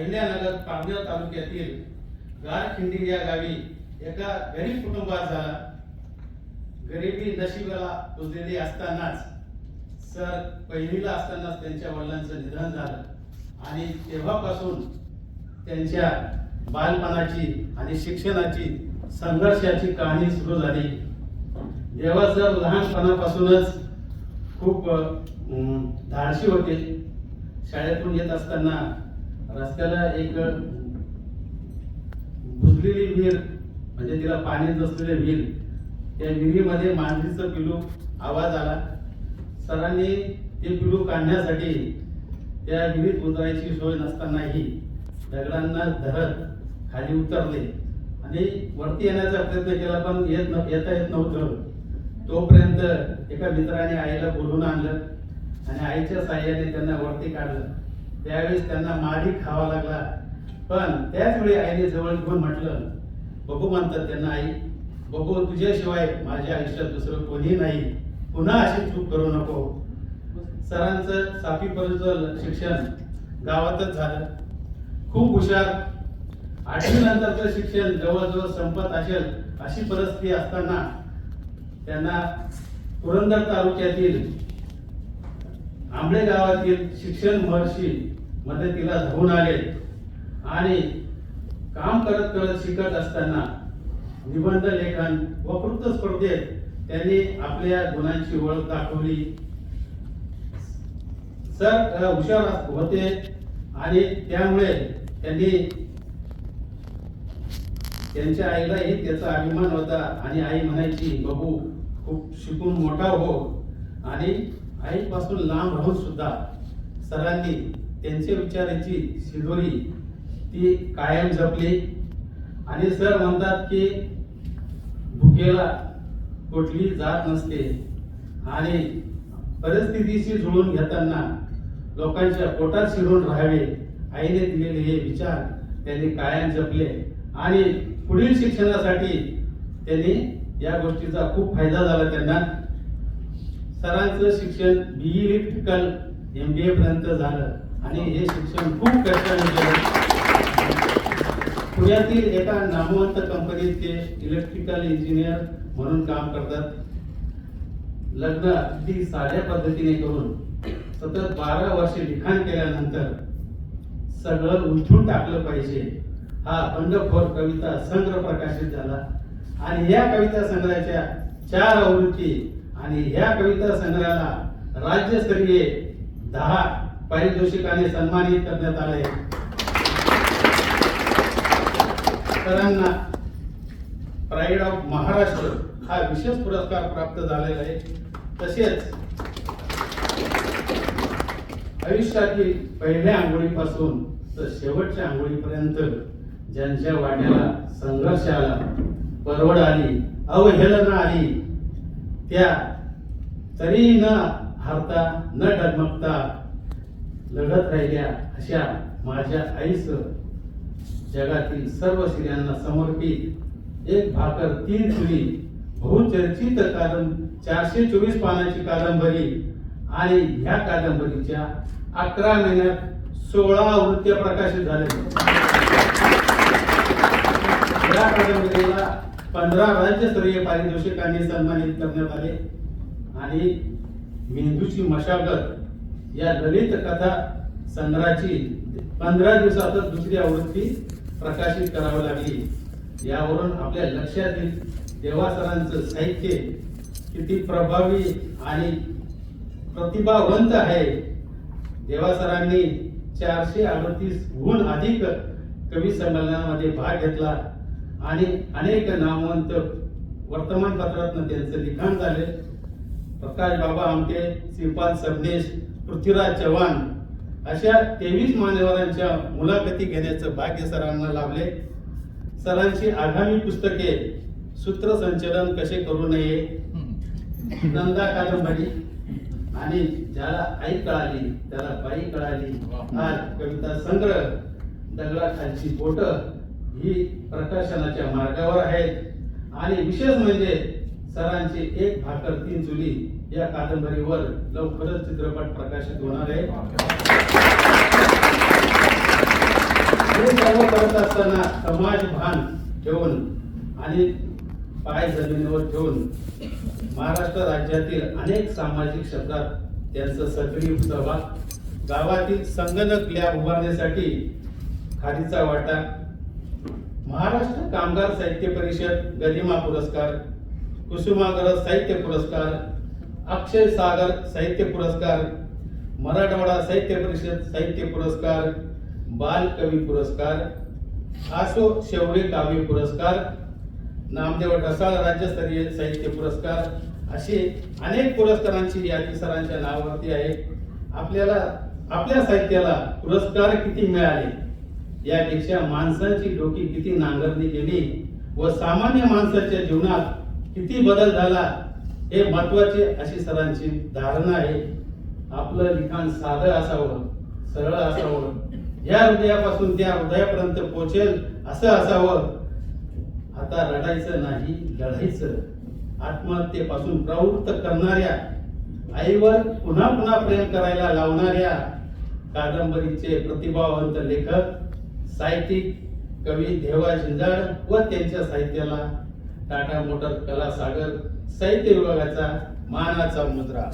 अहिल्यानगर पारनेर तालुक्यातील गारखिंडी या गावी एका गरीब कुटुंबात झाला गरिबी नशिबाला पुजलेली असतानाच सर पहिलीला असतानाच त्यांच्या वडिलांचं निधन झालं. आणि तेव्हापासून त्यांच्या बालपणाची आणि शिक्षणाची संघर्षाची कहाणी सुरू झाली. देवासर लहानपणापासूनच खूप धाडशी होते. शाळेतून येत असताना रस्त्याला एक बुजलेली विहीर म्हणजे तिला पाणी नसलेले विहीर. त्या विहिरीमध्ये मांजरीचं पिलू आवाज आला. सरांनी ते पिलू काढण्यासाठी त्या विहिरीत उतरायची सोय नसतानाही दगडांना धरत खाली उतरले. आणि वरती येण्याचा प्रयत्न केला पण येत न येता येत नव्हतं. तोपर्यंत एका मित्राने आईला बोलून आणलं आणि आईच्या साह्याने त्यांना वरती काढलं. त्यावेळेस त्यांना मारी खावा लागला. पण त्याच वेळी आईने जवळ घेऊन म्हटलं बघू म्हणतात त्यांना आई बघू तुझ्याशिवाय माझ्या आयुष्यात दुसरं कोणी नाही. पुन्हा अशी चूक करू नको. सरांचं सातवीपर्यंत शिक्षण गावातच झालं. खूप हुशार. आठवी नंतरचं शिक्षण जवळजवळ संपत असेल अशी परिस्थिती असताना त्यांना पुरंदर तालुक्यातील आंबळे गावातील शिक्षण महर्षी मदतीला धावून आले. आणि काम करत करत शिकत असताना निबंध लेखन वक्तृत्व स्पर्धेत त्यांनी आपल्या गुणांची ओळख दाखवली. सर हुशार होते आणि त्यामुळे त्यांनी त्यांच्या आईलाही त्याचा अभिमान होता आणि आई म्हणायची बघू खूप शिकून मोठा हो. आणि आईपासून लांब राहून सुद्धा सरांनी त्यांच्या विचाराची शिदोरी ती कायम जपली. आणि सर म्हणतात की भुकेला कुठली जात नसते. आणि परिस्थितीशी जुळून घेताना लोकांच्या पोटात शिरून राहावे आईने दिलेले हे विचार त्यांनी कायम जपले. आणि पुढील शिक्षणासाठी त्यांनी या गोष्टीचा खूप फायदा झाला त्यांना. सरांचं शिक्षण बी इलेक्ट्रिकल एम बी एपर्यंत झालं. आणि हे शिक्षण खूप कष्टाने केलं. पुण्यातील एका नामवंत कंपनीत ते इलेक्ट्रिकल इंजिनियर म्हणून काम करतात. लग्न अगदी साध्या पद्धतीने करून सतत बारा वर्षे लिखाण केल्यानंतर सगळं उलथून टाकलं पाहिजे. हा अंडखोर कविता संग्रह प्रकाशित झाला. आणि या कविता संग्रहाच्या चार आवृत्ती आणि ह्या कविता संग्रहाला राज्यस्तरीय दहा पारितोषिकाने सन्मानित करण्यात आले सरांना प्राईड ऑफ महाराष्ट्र हा विशेष पुरस्कार प्राप्त झालेला आहे. तसेच आयुष्यातील पहिल्या आंघोळीपासून तर शेवटच्या आंघोळीपर्यंत ज्यांच्या वाट्याला संघर्ष आला परवड आली अवहेलना आली त्या तरी न हारता न डगमगता लढत राहिल्या अशा माझ्या आईस जगातील सर्व स्त्रियांना समर्पित एक भाकर तीन चुली बहुचर्चित कादं चारशे चोवीस पानाची कादंबरी आणि ह्या कादंबरीच्या अकरा महिन्यात सोळा आवृत्त्या प्रकाशित झाल्या. या कादंबरीला पंधरा राज्यस्तरीय पारितोषिकांनी सन्मानित करण्यात आले आणि मेंदूची मशागत या ललित कथा संग्रहाची पंधरा दिवसातच दुसरी आवृत्ती प्रकाशित करावी लागली. यावरून आपल्या लक्षात येईल देवासरांचं साहित्य किती प्रभावी आणि प्रतिभावंत आहे. देवासरांनी चारशे अडतीसहून अधिक कवी संमेलनामध्ये भाग घेतला आणि अनेक नामवंत वर्तमानपत्रातनं त्यांचं लिखाण झाले. प्रकाश बाबा आमटे श्रीपाद सबनेश पृथ्वीराज चव्हाण अशा तेवीस मान्यवरांच्या मुलाखती घेण्याचं भाग्य सरांना लाभले. सरांची आगामी पुस्तके सूत्रसंचलन कसे करू नये? नंदा कादंबरी आणि ज्याला आई कळाली त्याला बाई कळाली. आज कविता संग्रह दगडाखालची बोट ही प्रकाशनाच्या मार्गावर आहेत. आणि विशेष म्हणजे सरांची एक भाकर तीन चुली या कादंबरीवर लवकरच चित्रपट प्रकाशित होणार आहे. सर्व करत असताना समाज भान ठेवून आणि पाय जमिनीवर ठेवून महाराष्ट्र राज्यातील अनेक सामाजिक क्षेत्रात त्यांचं सक्रिय सहभाग गावातील संगणक लॅब उभारण्यासाठी खारीचा वाटा महाराष्ट्र कामगार साहित्य परिषद गदिमा पुरस्कार कुसुमाग्रज साहित्य पुरस्कार अक्षय सागर साहित्य पुरस्कार मराठवाडा साहित्य परिषद साहित्य पुरस्कार बाल कवी पुरस्कार आसो शेवडे काव्य पुरस्कार नामदेव ढसाळ राज्यस्तरीय साहित्य पुरस्कार असे अनेक पुरस्कारांची यादी सरांच्या नावावरती आहे. आपल्याला आपल्या साहित्याला पुरस्कार किती मिळाले? यापेक्षा माणसांची डोकी किती नांगरणी गेली व सामान्य माणसाच्या जीवनात किती बदल झाला हे महत्त्वाचे अशी सरांची धारणा आहे. आपलं लिखाण साधं असावं सरळ असावं. या हृदयापासून त्या हृदयापर्यंत पोचेल असं असावं. आता रडायचं नाही लढायचं. आत्महत्येपासून प्रवृत्त करणाऱ्या आईवर पुन्हा पुन्हा प्रेम करायला लावणाऱ्या कादंबरीचे प्रतिभावंत लेखक साहित्यिक कवी देवा झिंजाड व त्यांच्या साहित्याला टाटा मोटर कला सागर साहित्य विभागाचा मानाचा मुद्रा.